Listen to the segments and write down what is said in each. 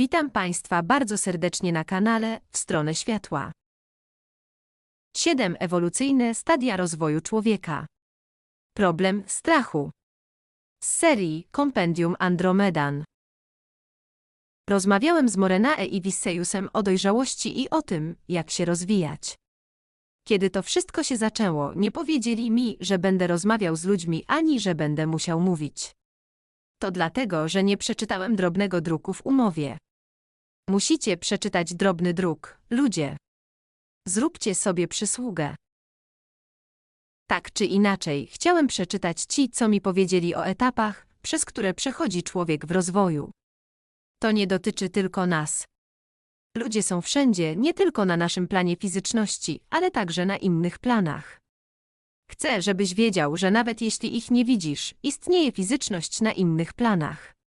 Witam Państwa bardzo serdecznie na kanale W stronę światła. 7. Ewolucyjne stadia rozwoju człowieka. Problem strachu. Z serii Compendium Andromedan. Rozmawiałem z Morenae i Wissejusem o dojrzałości i o tym, jak się rozwijać. Kiedy to wszystko się zaczęło, nie powiedzieli mi, że będę rozmawiał z ludźmi ani że będę musiał mówić. To dlatego, że nie przeczytałem drobnego druku w umowie. Musicie przeczytać drobny druk, ludzie. Zróbcie sobie przysługę. Tak czy inaczej, chciałem przeczytać ci, co mi powiedzieli o etapach, przez które przechodzi człowiek w rozwoju. To nie dotyczy tylko nas. Ludzie są wszędzie, nie tylko na naszym planie fizyczności, ale także na innych planach. Chcę, żebyś wiedział, że nawet jeśli ich nie widzisz, istnieje fizyczność na innych planach.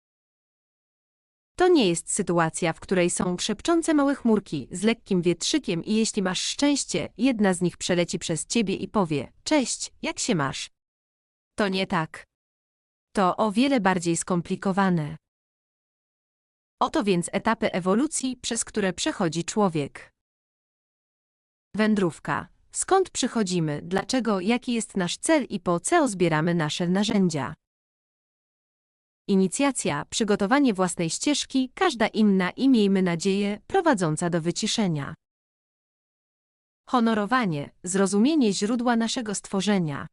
To nie jest sytuacja, w której są szepczące małe chmurki z lekkim wietrzykiem i jeśli masz szczęście, jedna z nich przeleci przez ciebie i powie: Cześć, jak się masz? To nie tak. To o wiele bardziej skomplikowane. Oto więc etapy ewolucji, przez które przechodzi człowiek. Wędrówka. Skąd przychodzimy, dlaczego, jaki jest nasz cel i po co zbieramy nasze narzędzia. Inicjacja, przygotowanie własnej ścieżki, każda inna i miejmy nadzieję, prowadząca do wyciszenia. Honorowanie, zrozumienie źródła naszego stworzenia.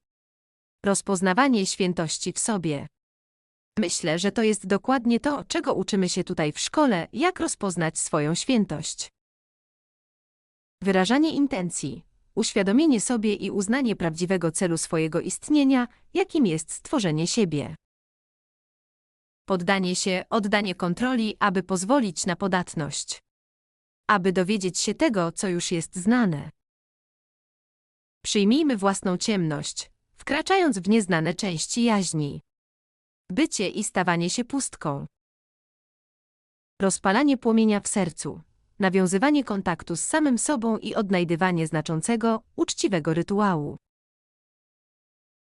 Rozpoznawanie świętości w sobie. Myślę, że to jest dokładnie to, czego uczymy się tutaj w szkole, jak rozpoznać swoją świętość. Wyrażanie intencji, uświadomienie sobie i uznanie prawdziwego celu swojego istnienia, jakim jest stworzenie siebie. Poddanie się, oddanie kontroli, aby pozwolić na podatność. Aby dowiedzieć się tego, co już jest znane. Przyjmijmy własną ciemność, wkraczając w nieznane części jaźni. Bycie i stawanie się pustką. Rozpalanie płomienia w sercu. Nawiązywanie kontaktu z samym sobą i odnajdywanie znaczącego, uczciwego rytuału.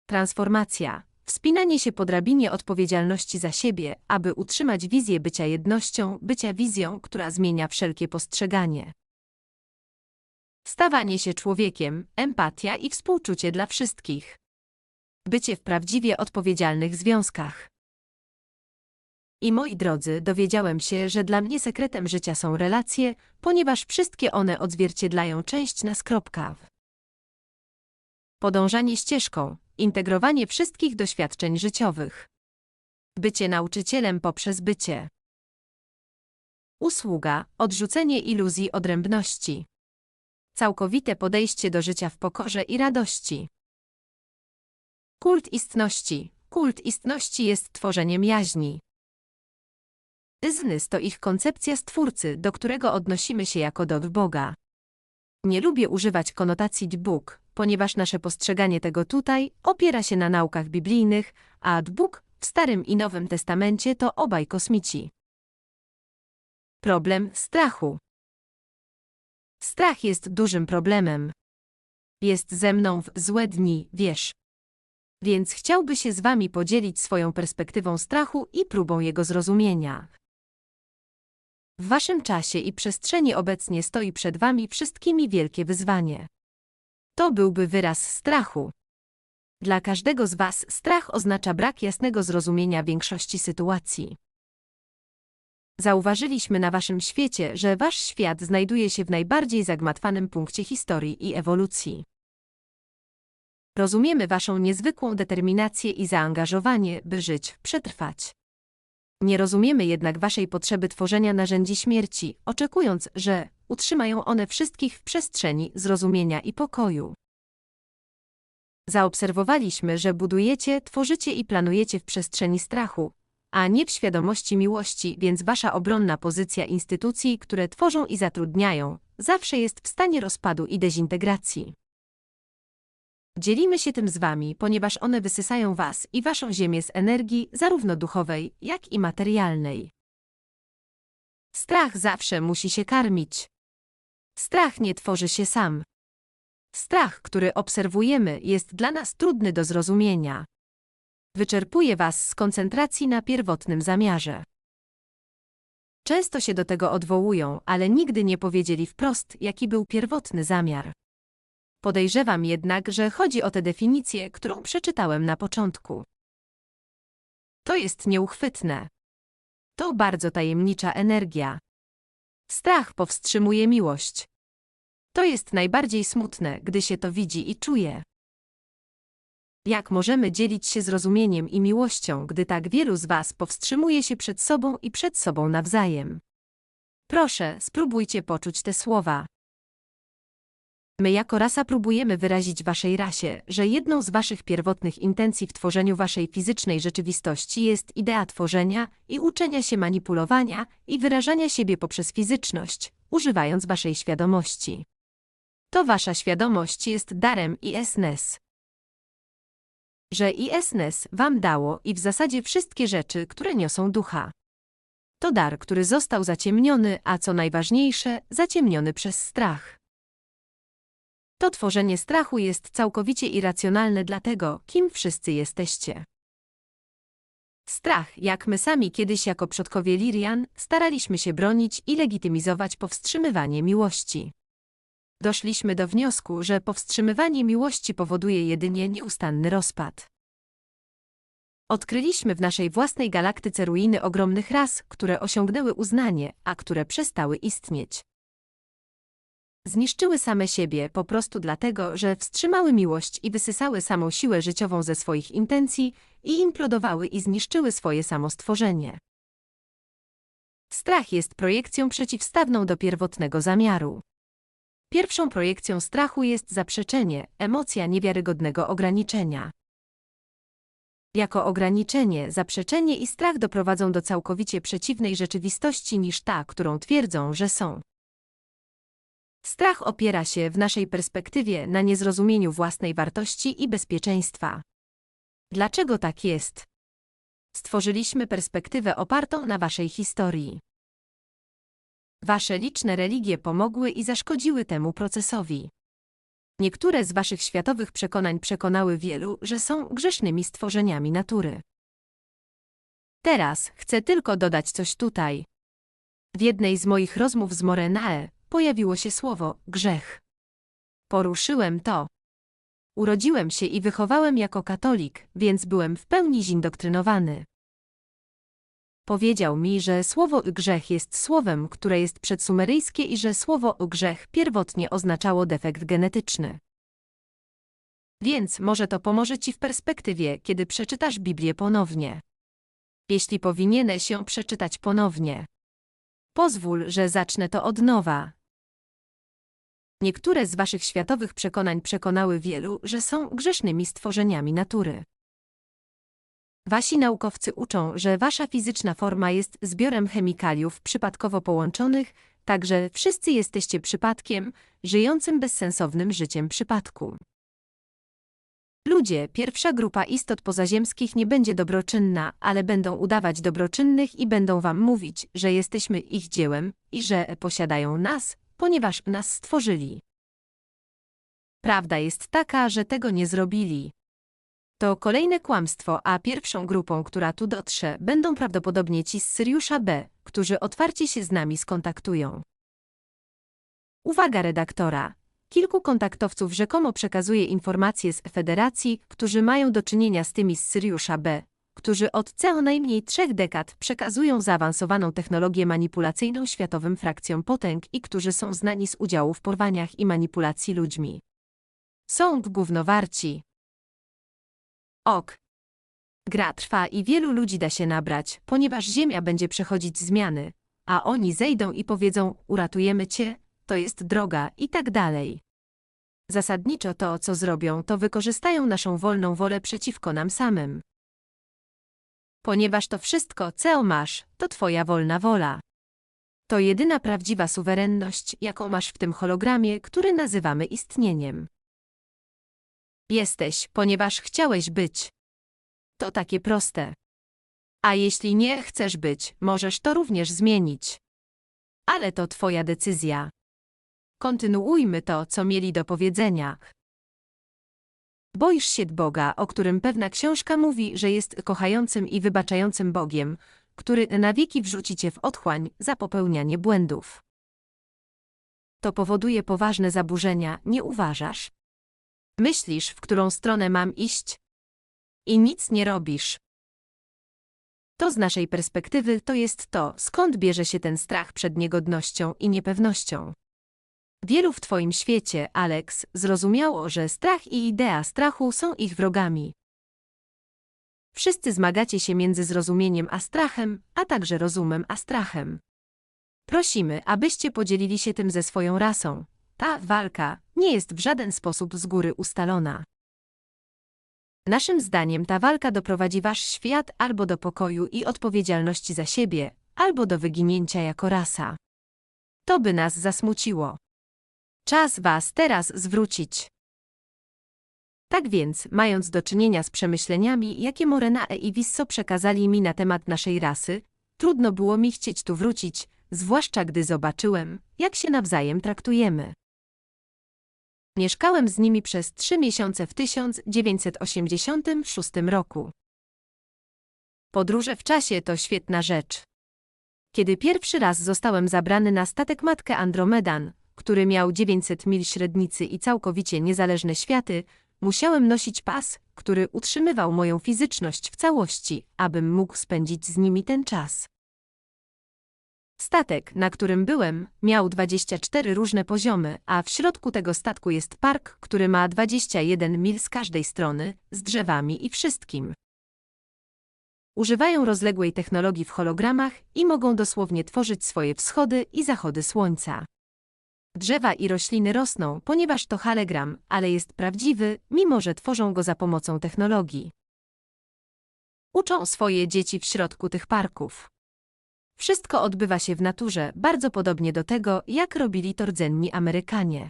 Transformacja. Wspinanie się po drabinie odpowiedzialności za siebie, aby utrzymać wizję bycia jednością, bycia wizją, która zmienia wszelkie postrzeganie. Stawanie się człowiekiem, empatia i współczucie dla wszystkich. Bycie w prawdziwie odpowiedzialnych związkach. I moi drodzy, dowiedziałem się, że dla mnie sekretem życia są relacje, ponieważ wszystkie one odzwierciedlają część nas. Podążanie ścieżką, integrowanie wszystkich doświadczeń życiowych. Bycie nauczycielem poprzez bycie. Usługa, odrzucenie iluzji odrębności. Całkowite podejście do życia w pokorze i radości. Kult istności. Kult istności jest tworzeniem jaźni. Iznys to ich koncepcja stwórcy, do którego odnosimy się jako do Boga. Nie lubię używać konotacji Bóg, ponieważ nasze postrzeganie tego tutaj opiera się na naukach biblijnych, a Bóg w Starym i Nowym Testamencie to obaj kosmici. Problem strachu. Strach jest dużym problemem. Jest ze mną w złe dni, wiesz. Więc chciałby się z wami podzielić swoją perspektywą strachu i próbą jego zrozumienia. W waszym czasie i przestrzeni obecnie stoi przed wami wszystkimi wielkie wyzwanie. To byłby wyraz strachu. Dla każdego z was strach oznacza brak jasnego zrozumienia większości sytuacji. Zauważyliśmy na waszym świecie, że wasz świat znajduje się w najbardziej zagmatwanym punkcie historii i ewolucji. Rozumiemy waszą niezwykłą determinację i zaangażowanie, by żyć, przetrwać. Nie rozumiemy jednak waszej potrzeby tworzenia narzędzi śmierci, oczekując, że utrzymają one wszystkich w przestrzeni zrozumienia i pokoju. Zaobserwowaliśmy, że budujecie, tworzycie i planujecie w przestrzeni strachu, a nie w świadomości miłości, więc wasza obronna pozycja instytucji, które tworzą i zatrudniają, zawsze jest w stanie rozpadu i dezintegracji. Dzielimy się tym z wami, ponieważ one wysysają was i waszą ziemię z energii, zarówno duchowej, jak i materialnej. Strach zawsze musi się karmić. Strach nie tworzy się sam. Strach, który obserwujemy, jest dla nas trudny do zrozumienia. Wyczerpuje was z koncentracji na pierwotnym zamiarze. Często się do tego odwołują, ale nigdy nie powiedzieli wprost, jaki był pierwotny zamiar. Podejrzewam jednak, że chodzi o tę definicję, którą przeczytałem na początku. To jest nieuchwytne. To bardzo tajemnicza energia. Strach powstrzymuje miłość. To jest najbardziej smutne, gdy się to widzi i czuje. Jak możemy dzielić się zrozumieniem i miłością, gdy tak wielu z Was powstrzymuje się przed sobą i przed sobą nawzajem? Proszę, spróbujcie poczuć te słowa. My jako rasa próbujemy wyrazić Waszej rasie, że jedną z Waszych pierwotnych intencji w tworzeniu Waszej fizycznej rzeczywistości jest idea tworzenia i uczenia się manipulowania i wyrażania siebie poprzez fizyczność, używając Waszej świadomości. To Wasza świadomość jest darem i esnes że ISNES wam dało i w zasadzie wszystkie rzeczy, które niosą ducha. To dar, który został zaciemniony, a co najważniejsze, zaciemniony przez strach. To tworzenie strachu jest całkowicie irracjonalne dla tego, kim wszyscy jesteście. Strach, jak my sami kiedyś jako przodkowie Lirian, staraliśmy się bronić i legitymizować powstrzymywanie miłości. Doszliśmy do wniosku, że powstrzymywanie miłości powoduje jedynie nieustanny rozpad. Odkryliśmy w naszej własnej galaktyce ruiny ogromnych ras, które osiągnęły uznanie, a które przestały istnieć. Zniszczyły same siebie po prostu dlatego, że wstrzymały miłość i wysysały samą siłę życiową ze swoich intencji i implodowały i zniszczyły swoje samostworzenie. Strach jest projekcją przeciwstawną do pierwotnego zamiaru. Pierwszą projekcją strachu jest zaprzeczenie, emocja niewiarygodnego ograniczenia. Jako ograniczenie, zaprzeczenie i strach doprowadzą do całkowicie przeciwnej rzeczywistości niż ta, którą twierdzą, że są. Strach opiera się w naszej perspektywie na niezrozumieniu własnej wartości i bezpieczeństwa. Dlaczego tak jest? Stworzyliśmy perspektywę opartą na waszej historii. Wasze liczne religie pomogły i zaszkodziły temu procesowi. Niektóre z waszych światowych przekonań przekonały wielu, że są grzesznymi stworzeniami natury. Teraz chcę tylko dodać coś tutaj. W jednej z moich rozmów z Morenae pojawiło się słowo grzech. Poruszyłem to. Urodziłem się i wychowałem jako katolik, więc byłem w pełni zindoktrynowany. Powiedział mi, że słowo grzech jest słowem, które jest przedsumeryjskie i że słowo grzech pierwotnie oznaczało defekt genetyczny. Więc może to pomoże Ci w perspektywie, kiedy przeczytasz Biblię ponownie. Jeśli powinieneś ją przeczytać ponownie. Pozwól, że zacznę to od nowa. Niektóre z Waszych światowych przekonań przekonały wielu, że są grzesznymi stworzeniami natury. Wasi naukowcy uczą, że wasza fizyczna forma jest zbiorem chemikaliów przypadkowo połączonych, także wszyscy jesteście przypadkiem, żyjącym bezsensownym życiem przypadku. Ludzie, pierwsza grupa istot pozaziemskich nie będzie dobroczynna, ale będą udawać dobroczynnych i będą wam mówić, że jesteśmy ich dziełem i że posiadają nas, ponieważ nas stworzyli. Prawda jest taka, że tego nie zrobili. To kolejne kłamstwo, a pierwszą grupą, która tu dotrze, będą prawdopodobnie ci z Syriusza B, którzy otwarcie się z nami skontaktują. Uwaga redaktora. Kilku kontaktowców rzekomo przekazuje informacje z Federacji, którzy mają do czynienia z tymi z Syriusza B, którzy od co najmniej trzech dekad przekazują zaawansowaną technologię manipulacyjną światowym frakcjom potęg i którzy są znani z udziału w porwaniach i manipulacji ludźmi. Są głównowarci, Ok. Gra trwa i wielu ludzi da się nabrać, ponieważ Ziemia będzie przechodzić zmiany, a oni zejdą i powiedzą: Uratujemy cię, to jest droga i tak dalej. Zasadniczo to, co zrobią, to wykorzystają naszą wolną wolę przeciwko nam samym. Ponieważ to wszystko, co masz, to Twoja wolna wola. To jedyna prawdziwa suwerenność, jaką masz w tym hologramie, który nazywamy istnieniem. Jesteś, ponieważ chciałeś być. To takie proste. A jeśli nie chcesz być, możesz to również zmienić. Ale to Twoja decyzja. Kontynuujmy to, co mieli do powiedzenia. Boisz się Boga, o którym pewna książka mówi, że jest kochającym i wybaczającym Bogiem, który na wieki wrzuci cię w otchłań za popełnianie błędów. To powoduje poważne zaburzenia, nie uważasz? Myślisz, w którą stronę mam iść? I nic nie robisz. To z naszej perspektywy to jest to, skąd bierze się ten strach przed niegodnością i niepewnością. Wielu w Twoim świecie, Alex, zrozumiało, że strach i idea strachu są ich wrogami. Wszyscy zmagacie się między zrozumieniem a strachem, a także rozumem a strachem. Prosimy, abyście podzielili się tym ze swoją rasą. Ta walka nie jest w żaden sposób z góry ustalona. Naszym zdaniem ta walka doprowadzi wasz świat albo do pokoju i odpowiedzialności za siebie, albo do wyginięcia jako rasa. To by nas zasmuciło. Czas was teraz zwrócić. Tak więc, mając do czynienia z przemyśleniami, jakie Morenae i Wisso przekazali mi na temat naszej rasy, trudno było mi chcieć tu wrócić, zwłaszcza gdy zobaczyłem, jak się nawzajem traktujemy. Mieszkałem z nimi przez trzy miesiące w 1986 roku. Podróże w czasie to świetna rzecz. Kiedy pierwszy raz zostałem zabrany na statek matkę Andromedan, który miał 900 mil średnicy i całkowicie niezależne światy, musiałem nosić pas, który utrzymywał moją fizyczność w całości, abym mógł spędzić z nimi ten czas. Statek, na którym byłem, miał 24 różne poziomy, a w środku tego statku jest park, który ma 21 mil z każdej strony, z drzewami i wszystkim. Używają rozległej technologii w hologramach i mogą dosłownie tworzyć swoje wschody i zachody słońca. Drzewa i rośliny rosną, ponieważ to hologram, ale jest prawdziwy, mimo że tworzą go za pomocą technologii. Uczą swoje dzieci w środku tych parków. Wszystko odbywa się w naturze, bardzo podobnie do tego, jak robili to rdzenni Amerykanie.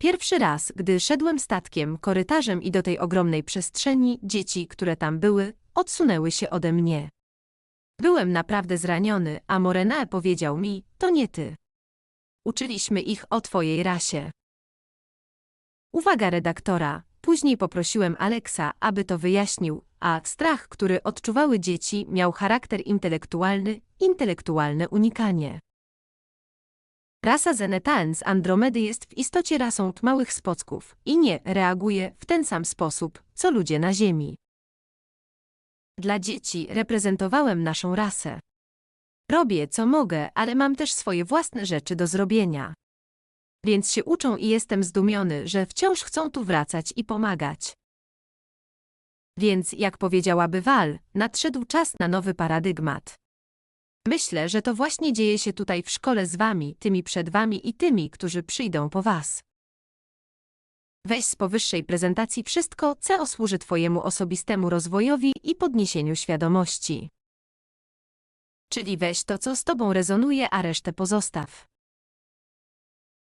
Pierwszy raz, gdy szedłem statkiem, korytarzem i do tej ogromnej przestrzeni, dzieci, które tam były, odsunęły się ode mnie. Byłem naprawdę zraniony, a Morenae powiedział mi, to nie ty. Uczyliśmy ich o twojej rasie. Uwaga redaktora, później poprosiłem Alexa, aby to wyjaśnił, a strach, który odczuwały dzieci, miał charakter intelektualny, intelektualne unikanie. Rasa Zenetaen z Andromedy jest w istocie rasą małych spocków i nie reaguje w ten sam sposób, co ludzie na Ziemi. Dla dzieci reprezentowałem naszą rasę. Robię, co mogę, ale mam też swoje własne rzeczy do zrobienia. Więc się uczą i jestem zdumiony, że wciąż chcą tu wracać i pomagać. Więc, jak powiedziałaby Wal, nadszedł czas na nowy paradygmat. Myślę, że to właśnie dzieje się tutaj w szkole z wami, tymi przed wami i tymi, którzy przyjdą po was. Weź z powyższej prezentacji wszystko, co służy Twojemu osobistemu rozwojowi i podniesieniu świadomości. Czyli weź to, co z Tobą rezonuje, a resztę pozostaw.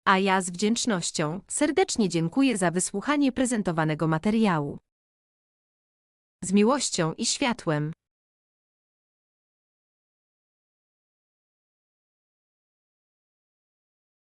A ja z wdzięcznością serdecznie dziękuję za wysłuchanie prezentowanego materiału. Z miłością i światłem.